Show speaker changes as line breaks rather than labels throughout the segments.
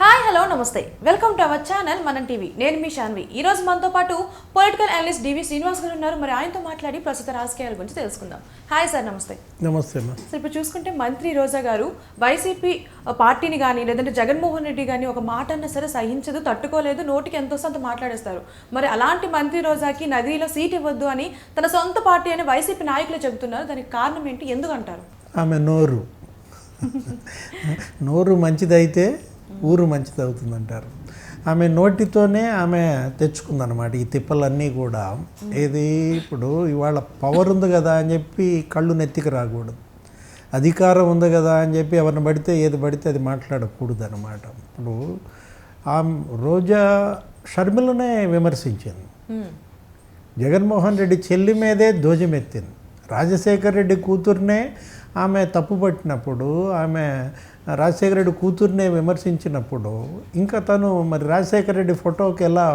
Hi hello నమస్తే. Welcome to our channel Manam TV. నేను మీ శాన్వి. ఈ రోజు మనతో పాటు పొలిటికల్ అనలిస్ట్ డివి శ్రీనివాస్ గారు ఉన్నారు. మరి ఆయనతో మాట్లాడి ప్రస్తుత రాజకీయాల గురించి తెలుసుకుందాం. హాయ్ సార్ నమస్తే.
నమస్తే అమ్మా.
సో ఇప్పుడు చూసుకుంటే మంత్రి రోజా గారు వైసీపీ పార్టీని కానీ లేదంటే జగన్మోహన్ రెడ్డి కానీ ఒక మాట అన్నా సరే సహించదు తట్టుకోలేదు నోటికి ఎంత వస్తే అంత మాట్లాడేస్తారు. మరి అలాంటి మంత్రి రోజాకి నదిలో సీట్ ఇవ్వద్దు అని తన సొంత పార్టీ అని వైసీపీ నాయకులు చెబుతున్నారు. దానికి కారణం ఏంటి? ఎందుకు అంటారు?
ఆమె నోరు. నోరు మంచిదైతే ఊరు మంచిది అవుతుందంటారు ఆమె నోటితోనే ఆమె తెచ్చుకుందనమాట ఈ తిప్పలన్నీ కూడా. ఏది ఇప్పుడు ఇవాళ పవర్ ఉంది కదా అని చెప్పి కళ్ళు నెత్తికి రాకూడదు. అధికారం ఉంది కదా అని చెప్పి ఎవరిని పడితే ఏది పడితే అది మాట్లాడకూడదు అనమాట ఇప్పుడు ఆమె రోజా షర్మిలనే విమర్శించింది. జగన్మోహన్ రెడ్డి చెల్లి మీదే ధ్వజమెత్తింది. రాజశేఖర్ రెడ్డి కూతుర్నే ఆమె తప్పుపట్టినప్పుడు ఆమె రాజశేఖర రెడ్డి కూతుర్నే విమర్శించినప్పుడు ఇంకా తను మరి రాజశేఖర రెడ్డి ఫోటోకి ఎలా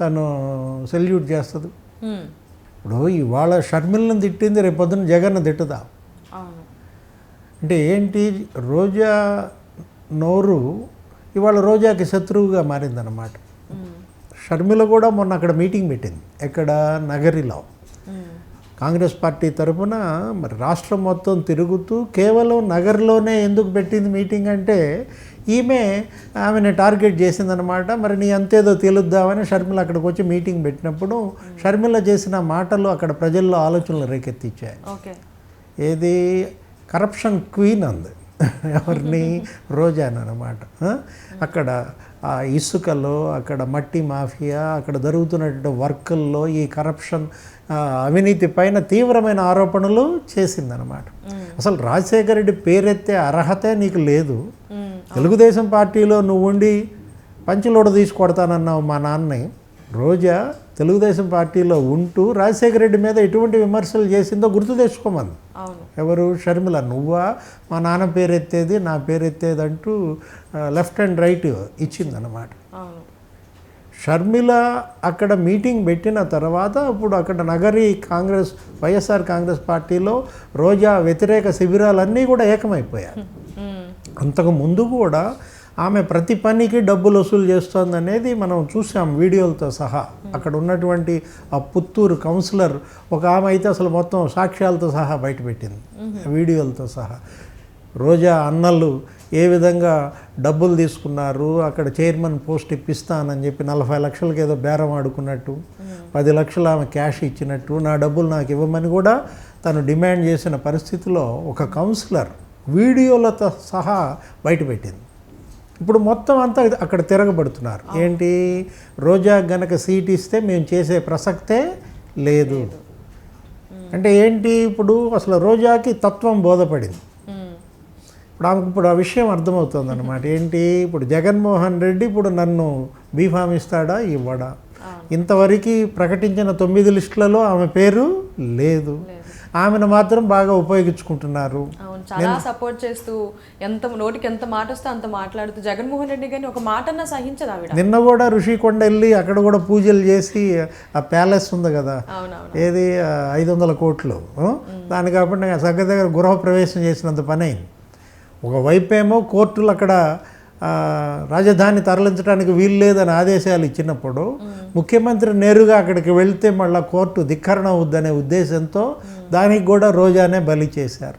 తను సెల్యూట్ చేస్తుంది. ఇప్పుడు ఇవాళ షర్మిలను తిట్టింది రేపు పొద్దున జగన్ తిట్టుదా అంటే ఏంటి రోజా నోరు ఇవాళ రోజాకి శత్రువుగా మారిందన్నమాట. షర్మిల కూడా మొన్న అక్కడ మీటింగ్ పెట్టింది ఎక్కడ నగరిలో. కాంగ్రెస్ పార్టీ తరఫున మరి రాష్ట్రం మొత్తం తిరుగుతూ కేవలం నగర్లోనే ఎందుకు పెట్టింది మీటింగ్ అంటే ఈమె ఆమెను టార్గెట్ చేసిందనమాట మరి నీ అంతేదో తెలుద్దామని షర్మిల అక్కడికి వచ్చి మీటింగ్ పెట్టినప్పుడు షర్మిల చేసిన మాటలు అక్కడ ప్రజల్లో ఆలోచనలు రేకెత్తించాయి
ఓకే.
ఏది? కరప్షన్ క్వీన్ అంది. ఎవరిని? రోజాన్ అనమాట అక్కడ ఆ ఇసుకలో అక్కడ మట్టి మాఫియా అక్కడ జరుగుతున్నటువంటి వర్కుల్లో ఈ కరప్షన్ అవినీతి పైన తీవ్రమైన ఆరోపణలు చేసిందనమాట అసలు రాజశేఖర రెడ్డి పేరెత్తే అర్హతే నీకు లేదు. తెలుగుదేశం పార్టీలో నువ్వు ఉండి పంచులోడ తీసి కొడతానన్నావు మా నాన్నని. రోజా తెలుగుదేశం పార్టీలో ఉంటూ రాజశేఖర రెడ్డి మీద ఎటువంటి విమర్శలు చేసిందో గుర్తు తెచ్చుకోమంది. ఎవరు? షర్మిల. నువ్వా? మా నాన్న పేరు ఎత్తేది నా పేరు ఎత్తేది అంటూ లెఫ్ట్ అండ్ రైట్ ఇచ్చిందనమాట
అవును.
షర్మిల అక్కడ మీటింగ్ పెట్టిన తర్వాత ఇప్పుడు అక్కడ నగరి కాంగ్రెస్ వైఎస్ఆర్ కాంగ్రెస్ పార్టీలో రోజా వ్యతిరేక శిబిరాలన్నీ కూడా ఏకమైపోయాయి. అంతకు ముందు కూడా ఆమె ప్రతి పనికి డబ్బులు వసూలు చేస్తోంది అనేది మనం చూసాం వీడియోలతో సహా. అక్కడ ఉన్నటువంటి ఆ పుత్తూరు కౌన్సిలర్ ఒక ఆమె అయితే అసలు మొత్తం సాక్ష్యాలతో సహా బయటపెట్టింది వీడియోలతో సహా. రోజా అన్నలు ఏ విధంగా డబ్బులు తీసుకున్నారు అక్కడ చైర్మన్ పోస్ట్ ఇప్పిస్తానని చెప్పి నలభై లక్షలకి ఏదో బేరం ఆడుకున్నట్టు పది లక్షలు ఆమె క్యాష్ ఇచ్చినట్టు నా డబ్బులు నాకు ఇవ్వమని కూడా తను డిమాండ్ చేసిన పరిస్థితిలో ఒక కౌన్సిలర్ వీడియోలతో సహా బయటపెట్టింది ఇప్పుడు మొత్తం అంతా అక్కడ తిరగబడుతున్నారు. ఏంటి? రోజా గనక సీట్ ఇస్తే మేము చేసే ప్రసక్తే లేదు. అంటే ఏంటి? ఇప్పుడు అసలు రోజాకి తత్వం బోధపడింది. ఇప్పుడు ఆమెకు ఇప్పుడు ఆ విషయం అర్థమవుతుంది అనమాట ఏంటి? ఇప్పుడు జగన్మోహన్ రెడ్డి ఇప్పుడు నన్ను బీఫామ్ ఇస్తాడా? ఇవ్వడా? ఇంతవరకు ప్రకటించిన తొమ్మిది లిస్టులలో ఆమె పేరు లేదు. ఆమెను మాత్రం బాగా ఉపయోగించుకుంటున్నారు.
అవును చాలా సపోర్ట్ చేస్తూ ఎంత నోటికి ఎంత మాట వస్తే అంత మాట్లాడుతూ జగన్మోహన్ రెడ్డి గారిని ఒక మాట అన్నా సహించదు ఆవిడ.
నిన్న కూడా ఋషికొండ వెళ్ళి అక్కడ కూడా పూజలు చేసి ఆ ప్యాలెస్ ఉంది కదా ఏది ఐదు వందల కోట్లు? దాని కాబట్టి సగ్గ దగ్గర గృహప్రవేశం చేసినంత పని అయింది. ఒకవైపేమో కోర్టులు అక్కడ రాజధాని తరలించడానికి వీలు లేదని ఆదేశాలు ఇచ్చినప్పుడు ముఖ్యమంత్రి నేరుగా అక్కడికి వెళ్తే మళ్ళీ కోర్టు ధిక్కరణ అవుద్దనే ఉద్దేశంతో దానికి కూడా రోజానే బలి చేశారు.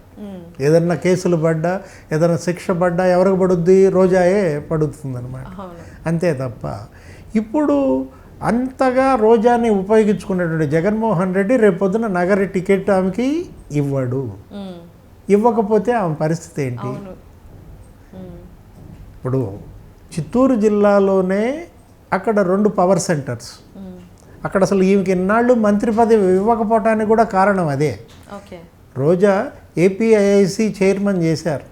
ఏదన్నా కేసులు పడ్డా ఏదైనా శిక్ష పడ్డా ఎవరికి పడుద్ది రోజాయే పడుతుందన్నమాట అంతే తప్ప ఇప్పుడు అంతగా రోజాని ఉపయోగించుకున్నటువంటి జగన్మోహన్ రెడ్డి రేపొద్దున నగర టికెట్ ఆమెకి ఇవ్వడు. ఇవ్వకపోతే ఆమె పరిస్థితి ఏంటి. ఇప్పుడు చిత్తూరు జిల్లాలోనే అక్కడ రెండు పవర్ సెంటర్స్. అక్కడ అసలు ఈమెకి ఇన్నాళ్ళు మంత్రి పదవి ఇవ్వకపోవటానికి కూడా కారణం అదే. రోజా ఏపీఐఐసి చైర్మన్ చేశారు.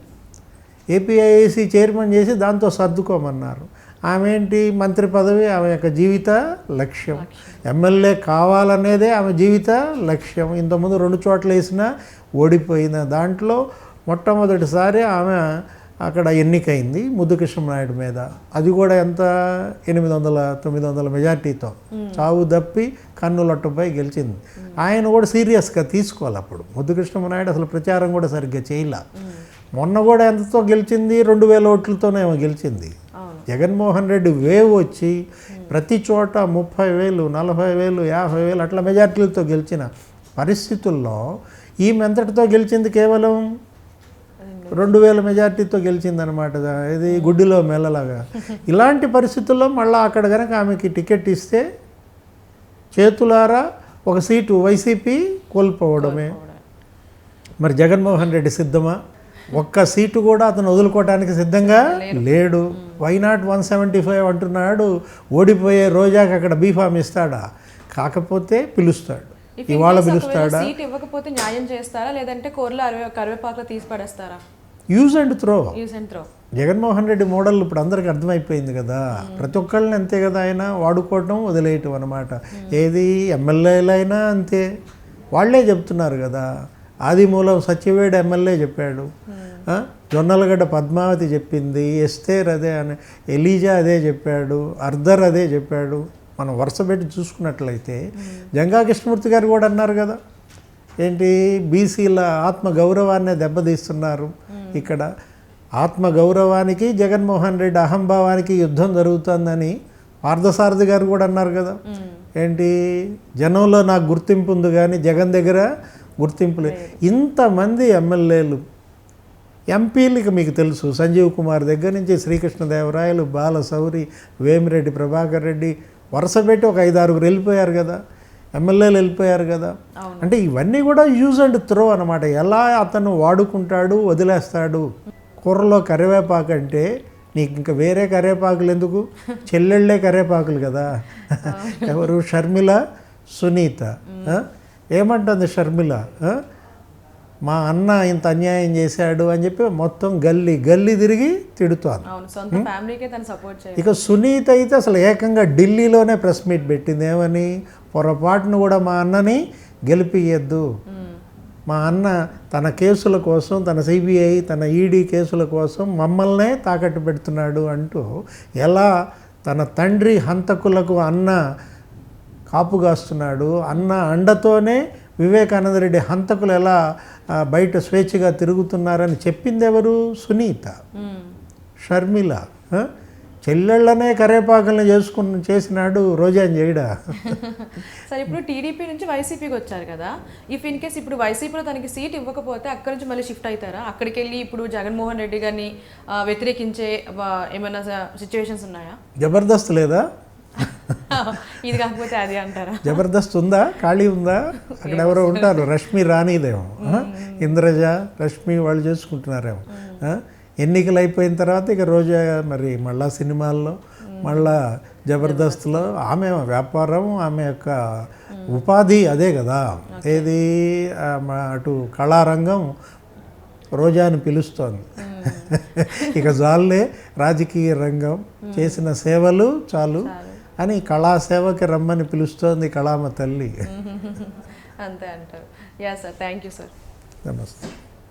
ఏపీఐఐసి చైర్మన్ చేసి దాంతో సర్దుకోమన్నారు. ఆమె ఏంటి మంత్రి పదవి? ఆమె యొక్క జీవిత లక్ష్యం. ఎమ్మెల్యే కావాలనేదే ఆమె జీవిత లక్ష్యం. ఇంతకుముందు రెండు చోట్ల వేసినా ఓడిపోయిన దాంట్లో మొట్టమొదటిసారి ఆమె అక్కడ ఎన్నికైంది ముద్దుకృష్ణనాయుడు మీద. అది కూడా ఎంత? ఎనిమిది వందల తొమ్మిది వందల మెజార్టీతో చావు దప్పి కన్నులట్టుపై గెలిచింది. ఆయన కూడా సీరియస్గా తీసుకోవాలి అప్పుడు. ముద్దుకృష్ణనాయుడు అసలు ప్రచారం కూడా సరిగ్గా చేయలే. మొన్న కూడా ఎంతతో గెలిచింది? రెండు వేల ఓట్లతోనేమో గెలిచింది. జగన్మోహన్ రెడ్డి వేవ్ వచ్చి ప్రతి చోట ముప్పై వేలు నలభై వేలు యాభై వేలు అట్లా మెజార్టీలతో గెలిచిన పరిస్థితుల్లో ఈమె ఎంతటితో గెలిచింది కేవలం? రెండు వేల మెజార్టీతో గెలిచిందనమాట ఇది గుడ్డిలో మెల్లలాగా. ఇలాంటి పరిస్థితుల్లో మళ్ళీ అక్కడ కనుక ఆమెకి టికెట్ ఇస్తే చేతులారా ఒక సీటు వైసీపీ కోల్పోవడమే. మరి జగన్మోహన్ రెడ్డి సిద్ధమా? ఒక్క సీటు కూడా అతను వదులుకోవడానికి సిద్ధంగా లేడు. Why not one seventy five అంటున్నాడు ఓడిపోయే రోజాకి అక్కడ బీఫామ్ ఇస్తాడా? కాకపోతే పిలుస్తాడు. ఇవాళ పిలుస్తాడా?
సీట్ ఇవ్వకపోతే న్యాయం చేస్తారా? లేదంటే కూరలో అరవై కరివేపాకులో తీసి పడేస్తారా?
Use and throw
use and throw
Jaganmohan Reddy model ఇప్పుడు అందరికి అర్థమైపోయింది కదా. ప్రతి ఒక్కళ్ళని అంతే కదా ఆయన వాడుకోవటం వదిలేయటం అనమాట ఏది ఎమ్మెల్యేలైనా అంతే. వాళ్ళే చెప్తున్నారు కదా. ఆదిమూలం సత్యవేడు ఎమ్మెల్యే చెప్పాడు. ఆ? జొన్నలగడ్డ పద్మావతి చెప్పింది. ఎస్తేర్ అదే అని ఎలీజా అదే చెప్పాడు. అర్ధర్ అదే చెప్పాడు. మనం వరుస పెట్టి చూసుకున్నట్లయితే జంగా కృష్ణమూర్తి గారు కూడా అన్నారు కదా. ఏంటి? బీసీల ఆత్మ గౌరవాన్ని దెబ్బతీస్తున్నారు ఇక్కడ ఆత్మ గౌరవానికి జగన్మోహన్ రెడ్డి అహంభావానికి యుద్ధం జరుగుతుందని పార్థసారథి గారు కూడా అన్నారు కదా. ఏంటి? జనంలో నాకు గుర్తింపు ఉంది కానీ జగన్ దగ్గర గుర్తింపు లేదు. ఇంతమంది ఎమ్మెల్యేలు ఎంపీలకి మీకు తెలుసు సంజీవ్ కుమార్ దగ్గర నుంచి శ్రీకృష్ణదేవరాయలు బాల సౌరి వేమిరెడ్డి ప్రభాకర్ రెడ్డి వరుస పెట్టి ఒక ఐదు ఆరుగురు వెళ్ళిపోయారు కదా. ఎమ్మెల్యేలు వెళ్ళిపోయారు కదా. అంటే ఇవన్నీ కూడా యూజ్ అండ్ త్రో అనమాట ఎలా అతను వాడుకుంటాడు వదిలేస్తాడు? కూరలో కరివేపాకు అంటే నీకు ఇంకా వేరే కరివేపాకులు ఎందుకు? చెల్లెళ్ళే కరివేపాకులు కదా. ఎవరు? షర్మిల సునీత? ఏమంటుంది షర్మిల? మా అన్న ఇంత అన్యాయం చేశాడు అని చెప్పి మొత్తం గల్లీ గల్లీ తిరిగి తిడుతోంది.
అవును సొంత ఫ్యామిలీకే తను సపోర్ట్ చేయాలి
ఇక సునీత అయితే అసలు ఏకంగా ఢిల్లీలోనే ప్రెస్ మీట్ పెట్టింది. ఏమని? పొరపాటును కూడా మా అన్నని గెలిపియద్దు మా అన్న తన కేసుల కోసం తన సిబిఐ తన ఈడీ కేసుల కోసం మమ్మల్నే తాకట్టు పెడుతున్నాడు అంటూ ఎలా తన తండ్రి హంతకులకు అన్న కాపుగాస్తున్నాడు అన్న అండతోనే వివేకానంద రెడ్డి హంతకులు ఎలా బయట స్వేచ్ఛగా తిరుగుతున్నారని చెప్పింది ఎవరు సునీత. షర్మిల? చెల్లెళ్ళనే కరేపాకులను చేసుకుని చేసినాడు రోజా చేయడా
సరే ఇప్పుడు టీడీపీ నుంచి వైసీపీకి వచ్చారు కదా. ఇఫ్ ఇన్ కేస్ ఇప్పుడు వైసీపీలో తనకి సీట్ ఇవ్వకపోతే అక్కడి నుంచి మళ్ళీ షిఫ్ట్ అవుతారా అక్కడికి వెళ్ళి ఇప్పుడు జగన్మోహన్ రెడ్డి గారిని వ్యతిరేకించే ఏమైనా సిచ్యువేషన్స్ ఉన్నాయా?
జబర్దస్త్ లేదా?
ఇది కాకపోతే అది అంటారా?
జబర్దస్త్ ఉందా? ఖాళీ ఉందా? అక్కడ ఎవరో ఉంటారు. రష్మి రానిదేమో ఆ? ఇంద్రజ రష్మి వాళ్ళు చేసుకుంటున్నారేమో? ఎన్నికలు అయిపోయిన తర్వాత ఇక రోజా మరి మళ్ళా సినిమాల్లో మళ్ళా జబర్దస్త్లో ఆమె వ్యాపారం ఆమె యొక్క ఉపాధి అదే కదా. ఏది? అటు కళారంగం రోజాని పిలుస్తోంది. ఇక చాలులే. రాజకీయ రంగం చేసిన సేవలు చాలు. అని కళాసేవకి రమ్మని పిలుస్తోంది కళామ తల్లి.
అంతే అంటారు. Yeah sir thank you sir
నమస్తే.